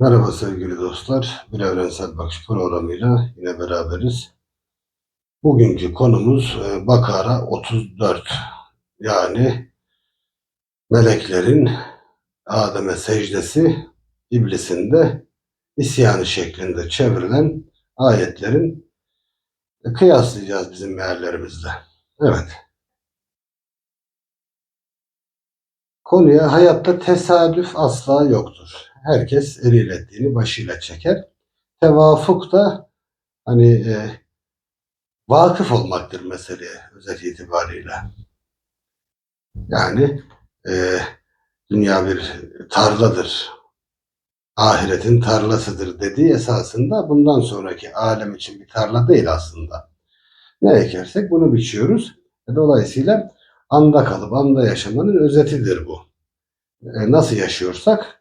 Merhaba sevgili dostlar. Bir Evrensel Bakış programıyla yine beraberiz. Bugünkü konumuz e, Bakara 34. Yani meleklerin Adem'e secdesi, iblisin de isyanı şeklinde çevrilen ayetlerin e, kıyaslayacağız bizim meallerimizde. Evet. Konuya hayatta tesadüf asla yoktur. Herkes eliyle ettiğini başıyla çeker. Tevafuk da hani e, vakıf olmaktır meseleye özet itibariyle. Yani e, dünya bir tarladır. Ahiretin tarlasıdır dediği esasında bundan sonraki alem için bir tarla değil aslında. Ne ekersek bunu biçiyoruz. Dolayısıyla anda kalıp anda yaşamanın özetidir bu. E, nasıl yaşıyorsak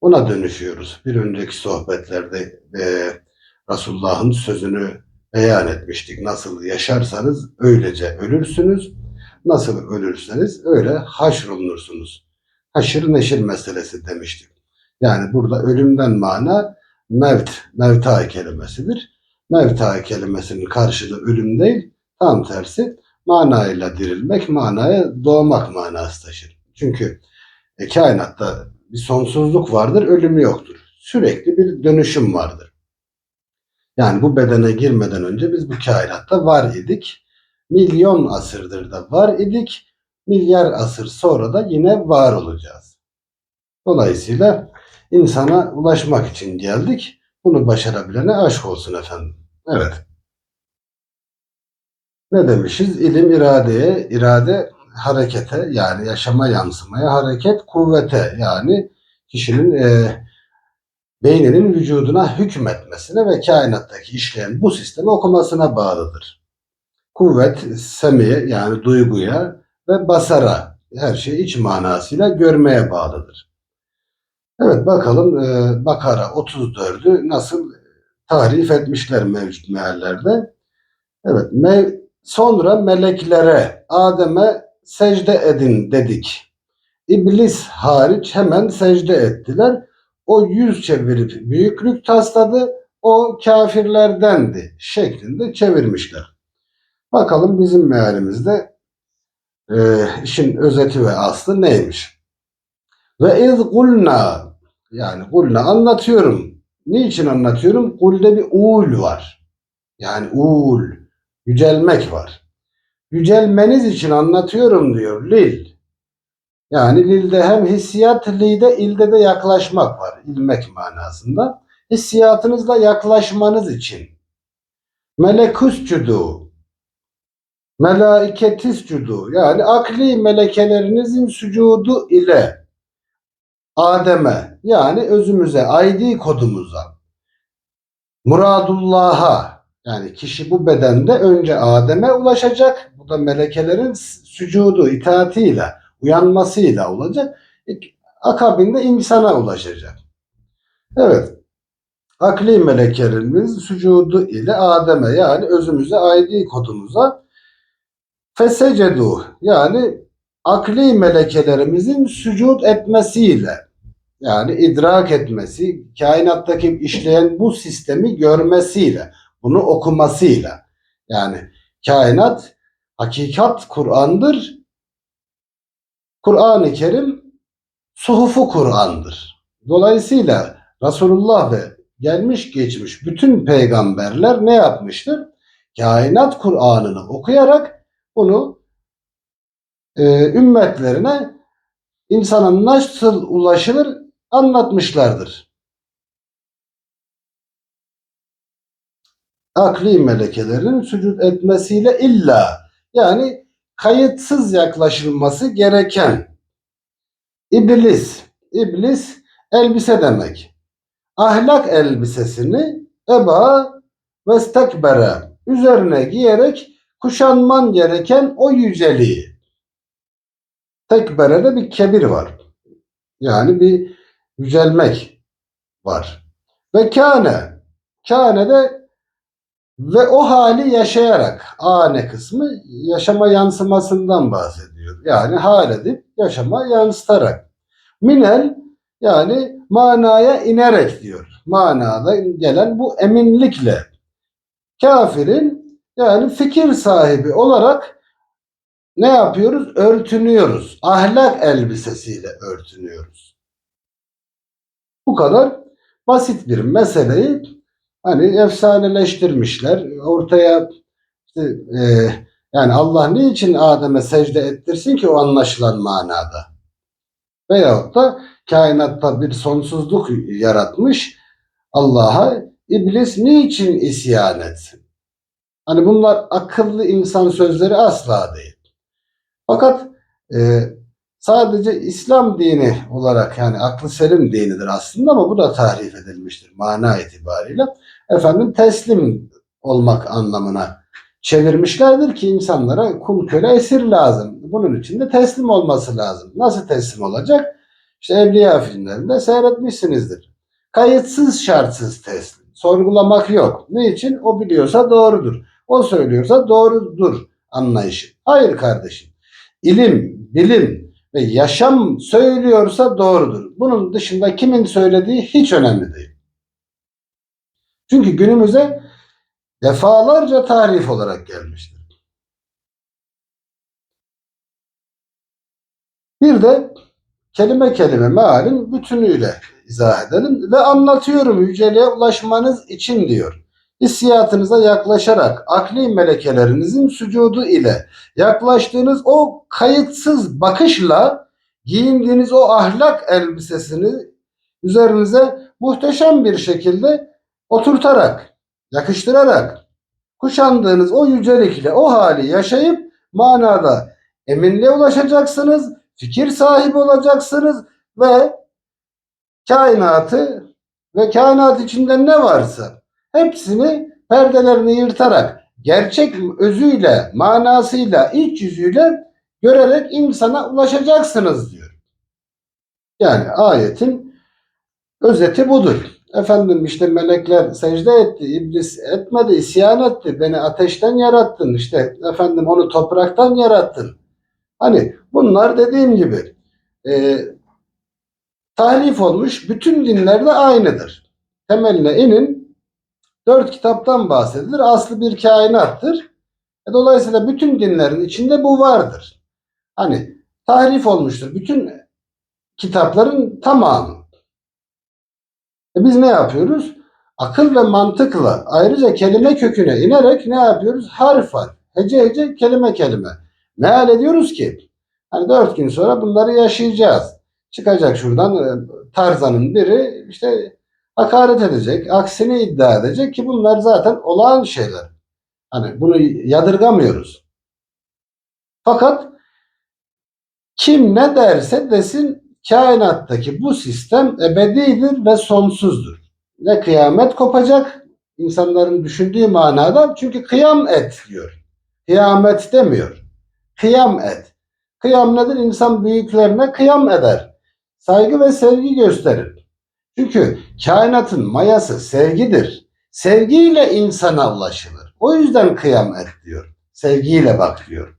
ona dönüşüyoruz. Bir önceki sohbetlerde e, Resulullah'ın sözünü beyan etmiştik. Nasıl yaşarsanız öylece ölürsünüz. Nasıl ölürseniz öyle haşrolunursunuz. Haşır neşir meselesi demiştik. Yani burada ölümden mana mevt, mevta kelimesidir. Mevta kelimesinin karşılığı ölüm değil, tam tersi manayla dirilmek, manaya doğmak manası taşır. Çünkü e, kainatta bir sonsuzluk vardır, ölüm yoktur. Sürekli bir dönüşüm vardır. Yani bu bedene girmeden önce biz bu kainatta var idik. Milyon asırdır da var idik. Milyar asır sonra da yine var olacağız. Dolayısıyla insana ulaşmak için geldik. Bunu başarabilene aşk olsun efendim. Evet. Ne demişiz? İlim iradeye, irade harekete yani yaşama yansımaya, hareket kuvvete yani kişinin e, beyninin vücuduna hükmetmesine ve kainattaki işleyen bu sistemi okumasına bağlıdır. Kuvvet semiye yani duyguya ve basara her şey iç manasıyla görmeye bağlıdır. Evet bakalım e, Bakara 34'ü nasıl tarif etmişler mevcut meallerde. Evet mev sonra meleklere Adem'e secde edin dedik. İblis hariç hemen secde ettiler. O yüz çevirip büyüklük tasladı. O kafirlerdendi şeklinde çevirmişler. Bakalım bizim mealimizde e, işin özeti ve aslı neymiş? Ve iz kulna yani kulna anlatıyorum. Niçin anlatıyorum? Kulde bir uul var. Yani uul, yücelmek var. Yücelmeniz için anlatıyorum diyor Lil. Yani lilde hem hissiyat, lide ilde de yaklaşmak var. ilmek manasında. Hissiyatınızla yaklaşmanız için. Melekuscudu. Melaiketiscudu. Yani akli melekelerinizin sücudu ile Adem'e yani özümüze, ID kodumuza, muradullah'a yani kişi bu bedende önce Adem'e ulaşacak. Bu da melekelerin sücudu, itaatiyle uyanmasıyla olacak. E, akabinde insana ulaşacak. Evet. Akli melekelerimiz sücudu ile Adem'e yani özümüze, ID kodumuza fesecedu yani akli melekelerimizin sücud etmesiyle yani idrak etmesi, kainattaki işleyen bu sistemi görmesiyle, bunu okumasıyla yani kainat hakikat Kur'an'dır Kur'an-ı Kerim suhufu Kur'an'dır. Dolayısıyla Resulullah ve gelmiş geçmiş bütün peygamberler ne yapmıştır? Kainat Kur'an'ını okuyarak bunu e, ümmetlerine insana nasıl ulaşılır anlatmışlardır. Akli melekelerin sücud etmesiyle illa yani kayıtsız yaklaşılması gereken iblis. İblis elbise demek. Ahlak elbisesini eba ve stekbere üzerine giyerek kuşanman gereken o yüceliği. Tekberede bir kebir var. Yani bir yücelmek var. Ve kâne. Kâne de ve o hali yaşayarak ane kısmı yaşama yansımasından bahsediyor. Yani hal edip yaşama yansıtarak. Minel yani manaya inerek diyor. Manada gelen bu eminlikle. Kafirin yani fikir sahibi olarak ne yapıyoruz? Örtünüyoruz. Ahlak elbisesiyle örtünüyoruz. Bu kadar basit bir meseleyi hani efsaneleştirmişler. Ortaya işte, e, yani Allah niçin Adem'e secde ettirsin ki o anlaşılan manada? Veyahut da kainatta bir sonsuzluk yaratmış Allah'a iblis niçin isyan etsin? Hani bunlar akıllı insan sözleri asla değil. Fakat e, sadece İslam dini olarak yani aklı selim dinidir aslında ama bu da tahrif edilmiştir mana itibariyle. Efendim teslim olmak anlamına çevirmişlerdir ki insanlara kul köle esir lazım. Bunun için de teslim olması lazım. Nasıl teslim olacak? İşte Evliya filmlerinde seyretmişsinizdir. Kayıtsız şartsız teslim. Sorgulamak yok. Ne için? O biliyorsa doğrudur. O söylüyorsa doğrudur anlayışı. Hayır kardeşim. İlim, bilim ve yaşam söylüyorsa doğrudur. Bunun dışında kimin söylediği hiç önemli değil. Çünkü günümüze defalarca tarif olarak gelmiştir. Bir de kelime kelime mealin bütünüyle izah edelim ve anlatıyorum yüceliğe ulaşmanız için diyor. Hissiyatınıza yaklaşarak akli melekelerinizin sücudu ile yaklaştığınız o kayıtsız bakışla giyindiğiniz o ahlak elbisesini üzerinize muhteşem bir şekilde oturtarak, yakıştırarak kuşandığınız o yücelikle o hali yaşayıp manada eminliğe ulaşacaksınız, fikir sahibi olacaksınız ve kainatı ve kainat içinde ne varsa hepsini perdelerini yırtarak gerçek özüyle, manasıyla, iç yüzüyle görerek insana ulaşacaksınız diyor. Yani ayetin özeti budur. Efendim işte melekler secde etti, iblis etmedi, isyan etti. Beni ateşten yarattın. İşte efendim onu topraktan yarattın. Hani bunlar dediğim gibi e, tahrif olmuş bütün dinlerde aynıdır. Temeline inin dört kitaptan bahsedilir. Aslı bir kainattır. E, dolayısıyla bütün dinlerin içinde bu vardır. Hani tahrif olmuştur. Bütün kitapların tamamı. E biz ne yapıyoruz? Akıl ve mantıkla ayrıca kelime köküne inerek ne yapıyoruz? Harf harf, hece hece, kelime kelime. Meal ediyoruz ki hani dört gün sonra bunları yaşayacağız. Çıkacak şuradan e, Tarzan'ın biri işte hakaret edecek, aksini iddia edecek ki bunlar zaten olağan şeyler. Hani bunu yadırgamıyoruz. Fakat kim ne derse desin kainattaki bu sistem ebedidir ve sonsuzdur. Ve kıyamet kopacak insanların düşündüğü manada çünkü kıyam et diyor. Kıyamet demiyor. Kıyam et. Kıyam nedir? İnsan büyüklerine kıyam eder. Saygı ve sevgi gösterir. Çünkü kainatın mayası sevgidir. Sevgiyle insana ulaşılır. O yüzden kıyam et diyor. Sevgiyle bak diyor.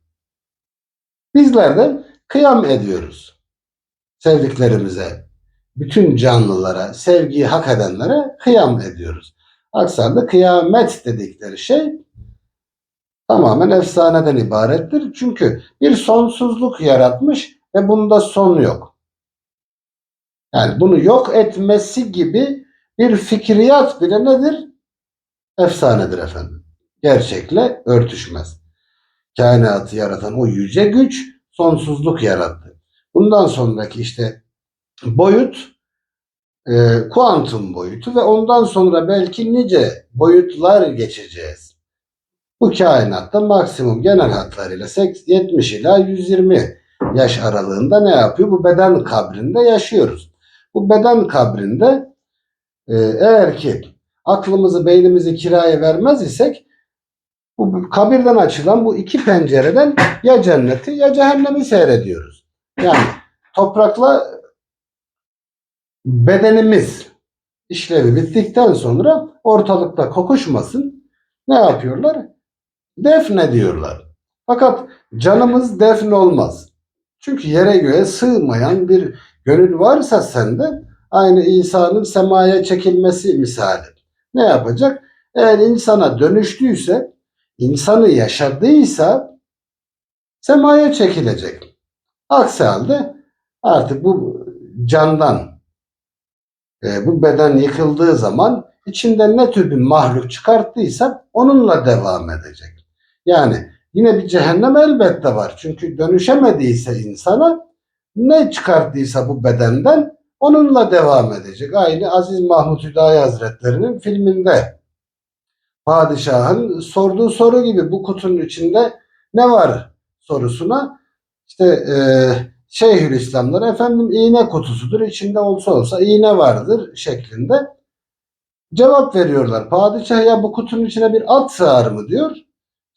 Bizler de kıyam ediyoruz. Sevdiklerimize, bütün canlılara, sevgiyi hak edenlere kıyam ediyoruz. Aksi halde kıyamet dedikleri şey tamamen efsaneden ibarettir. Çünkü bir sonsuzluk yaratmış ve bunda son yok. Yani bunu yok etmesi gibi bir fikriyat bile nedir? Efsanedir efendim. Gerçekle örtüşmez. Kainatı yaratan o yüce güç sonsuzluk yarattı. Bundan sonraki işte boyut e, kuantum boyutu ve ondan sonra belki nice boyutlar geçeceğiz. Bu kainatta maksimum genel hatlarıyla 70 ila 120 yaş aralığında ne yapıyor? Bu beden kabrinde yaşıyoruz. Bu beden kabrinde e, eğer ki aklımızı, beynimizi kiraya vermez isek bu kabirden açılan bu iki pencereden ya cenneti ya cehennemi seyrediyoruz. Yani toprakla bedenimiz işlevi bittikten sonra ortalıkta kokuşmasın. Ne yapıyorlar? Defne diyorlar. Fakat canımız defne olmaz. Çünkü yere göğe sığmayan bir gönül varsa sende Aynı İsa'nın semaya çekilmesi misali. Ne yapacak? Eğer insana dönüştüyse, insanı yaşadıysa semaya çekilecek. Aksi halde artık bu candan e, bu beden yıkıldığı zaman içinden ne tür bir mahluk çıkarttıysa onunla devam edecek. Yani yine bir cehennem elbette var. Çünkü dönüşemediyse insana ne çıkarttıysa bu bedenden onunla devam edecek. Aynı Aziz Mahmut Hüdayi Hazretleri'nin filminde padişahın sorduğu soru gibi bu kutunun içinde ne var sorusuna işte e, Şeyhülislamlar efendim iğne kutusudur içinde olsa olsa iğne vardır şeklinde cevap veriyorlar. Padişah ya bu kutunun içine bir at sığar mı diyor.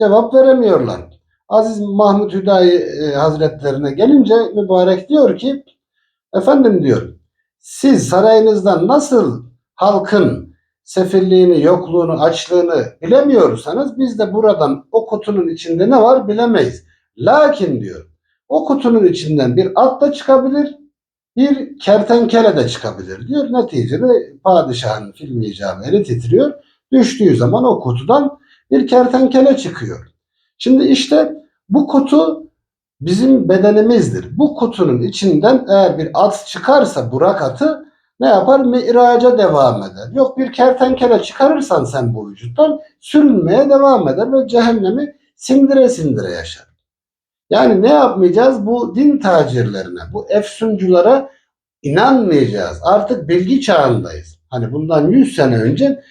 Cevap veremiyorlar. Aziz Mahmut Hüdayi e, Hazretlerine gelince mübarek diyor ki efendim diyor siz sarayınızdan nasıl halkın sefilliğini, yokluğunu, açlığını bilemiyorsanız biz de buradan o kutunun içinde ne var bilemeyiz. Lakin diyor o kutunun içinden bir at da çıkabilir, bir kertenkele de çıkabilir diyor. Neticede padişahın filmi icabı eli titriyor. Düştüğü zaman o kutudan bir kertenkele çıkıyor. Şimdi işte bu kutu bizim bedenimizdir. Bu kutunun içinden eğer bir at çıkarsa Burak atı ne yapar? Miraca devam eder. Yok bir kertenkele çıkarırsan sen bu vücuttan sürünmeye devam eder ve cehennemi sindire sindire yaşar. Yani ne yapmayacağız? Bu din tacirlerine, bu efsunculara inanmayacağız. Artık bilgi çağındayız. Hani bundan 100 sene önce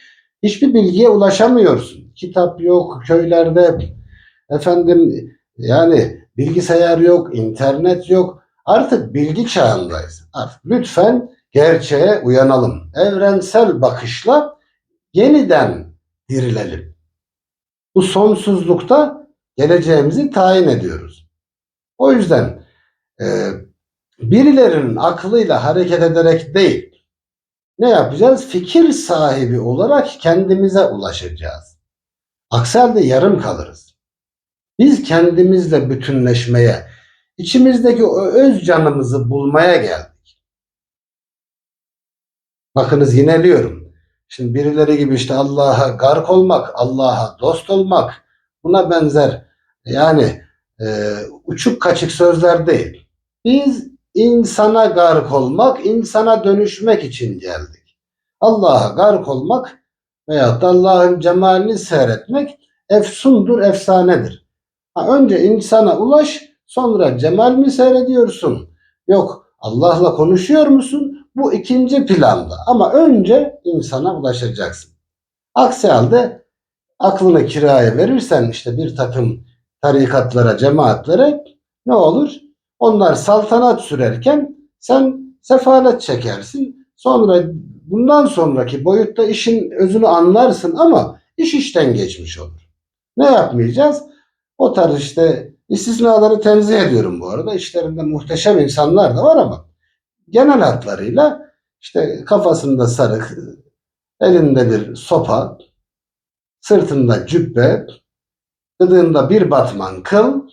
hiçbir bilgiye ulaşamıyorsun. Kitap yok, köylerde efendim yani bilgisayar yok, internet yok. Artık bilgi çağındayız. Artık lütfen gerçeğe uyanalım. Evrensel bakışla yeniden dirilelim. Bu sonsuzlukta geleceğimizi tayin ediyoruz. O yüzden e, birilerinin aklıyla hareket ederek değil, ne yapacağız? Fikir sahibi olarak kendimize ulaşacağız. Aksi halde yarım kalırız. Biz kendimizle bütünleşmeye, içimizdeki o öz canımızı bulmaya geldik. Bakınız yineliyorum. Şimdi birileri gibi işte Allah'a gark olmak, Allah'a dost olmak buna benzer yani e, uçuk kaçık sözler değil. Biz insana gark olmak, insana dönüşmek için geldik. Allah'a gark olmak veyahut da Allah'ın cemalini seyretmek efsundur, efsanedir. Ha, önce insana ulaş, sonra cemal mi seyrediyorsun? Yok Allah'la konuşuyor musun? Bu ikinci planda. Ama önce insana ulaşacaksın. Aksi halde aklını kiraya verirsen işte bir takım tarikatlara, cemaatlere ne olur? Onlar saltanat sürerken sen sefalet çekersin. Sonra bundan sonraki boyutta işin özünü anlarsın ama iş işten geçmiş olur. Ne yapmayacağız? O tarz işte istisnaları tenzih ediyorum bu arada. İşlerinde muhteşem insanlar da var ama genel hatlarıyla işte kafasında sarık, elinde bir sopa, sırtında cübbe, gıdığında bir batman kıl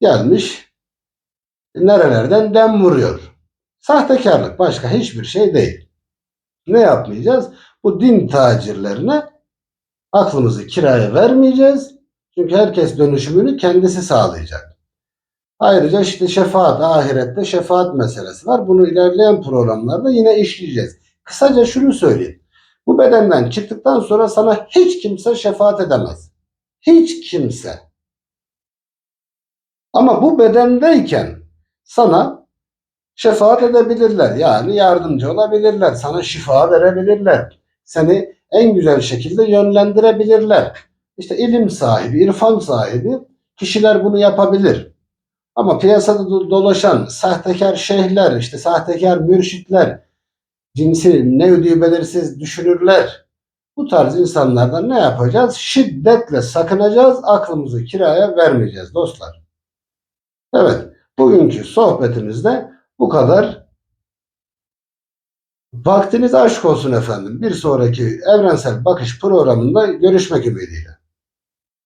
gelmiş nerelerden dem vuruyor. Sahtekarlık başka hiçbir şey değil. Ne yapmayacağız? Bu din tacirlerine aklımızı kiraya vermeyeceğiz. Çünkü herkes dönüşümünü kendisi sağlayacak. Ayrıca işte şefaat, ahirette şefaat meselesi var. Bunu ilerleyen programlarda yine işleyeceğiz. Kısaca şunu söyleyeyim. Bu bedenden çıktıktan sonra sana hiç kimse şefaat edemez. Hiç kimse. Ama bu bedendeyken sana şefaat edebilirler. Yani yardımcı olabilirler. Sana şifa verebilirler. Seni en güzel şekilde yönlendirebilirler. İşte ilim sahibi, irfan sahibi kişiler bunu yapabilir. Ama piyasada dolaşan sahtekar şeyhler, işte sahtekar mürşitler, cinsi ne ödüğü belirsiz düşünürler. Bu tarz insanlardan ne yapacağız? Şiddetle sakınacağız, aklımızı kiraya vermeyeceğiz dostlar. Evet, bugünkü sohbetimizde bu kadar. Vaktiniz aşk olsun efendim. Bir sonraki evrensel bakış programında görüşmek ümidiyle.